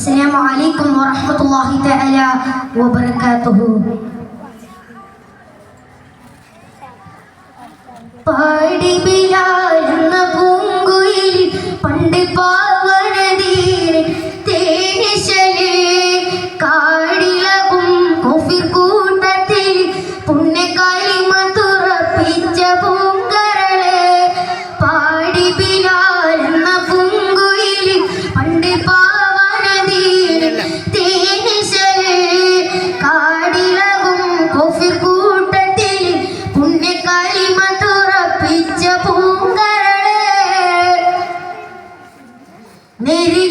السلام عليكم ورحمة الله تعالى وبركاته പാടി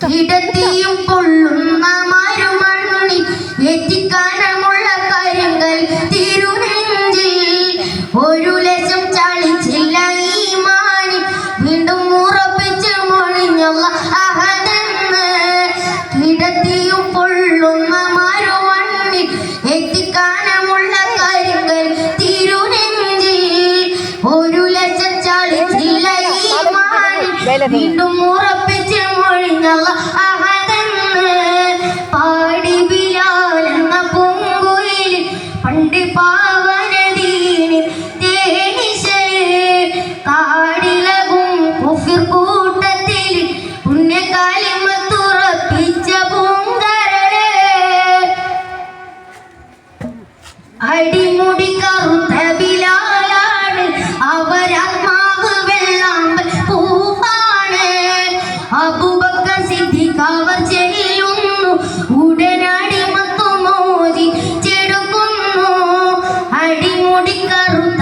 കിടത്തിയും പൊള്ളുന്ന മരുമണ്ണി എത്തിക്കാനമുള്ള കരിങ്കൽ തിരുനെഞ്ചിൽ ഒരു ലക്ഷം ചളിച്ചില്ല ഈ മാനി വീണ്ടും ഉറപ്പിച്ച് മൊഴിഞ്ഞുള്ള അഹനെന്ന് ഇടത്തിയും പൊള്ളുന്ന മരുമണ്ണി എത്തിക്കാനമുള്ള കരിങ്കൽ തിരുനെഞ്ചിൽ ഒരു ലക്ഷം ചളിച്ചില്ല ഈ മാനി വീണ്ടും ഉറപ്പിച്ച് പണ്ട് പാവനദീനിൽ തേനിശേ കാടിലകും കുഫിർ കൂട്ടത്തിൽ പുണ്യ കാലിമത്തുറപ്പിച്ച പൂങ്കരളെ. അടിമുടി കറുത്ത ബിലാലാണ് അവരങ്ങ് ಕರುಣ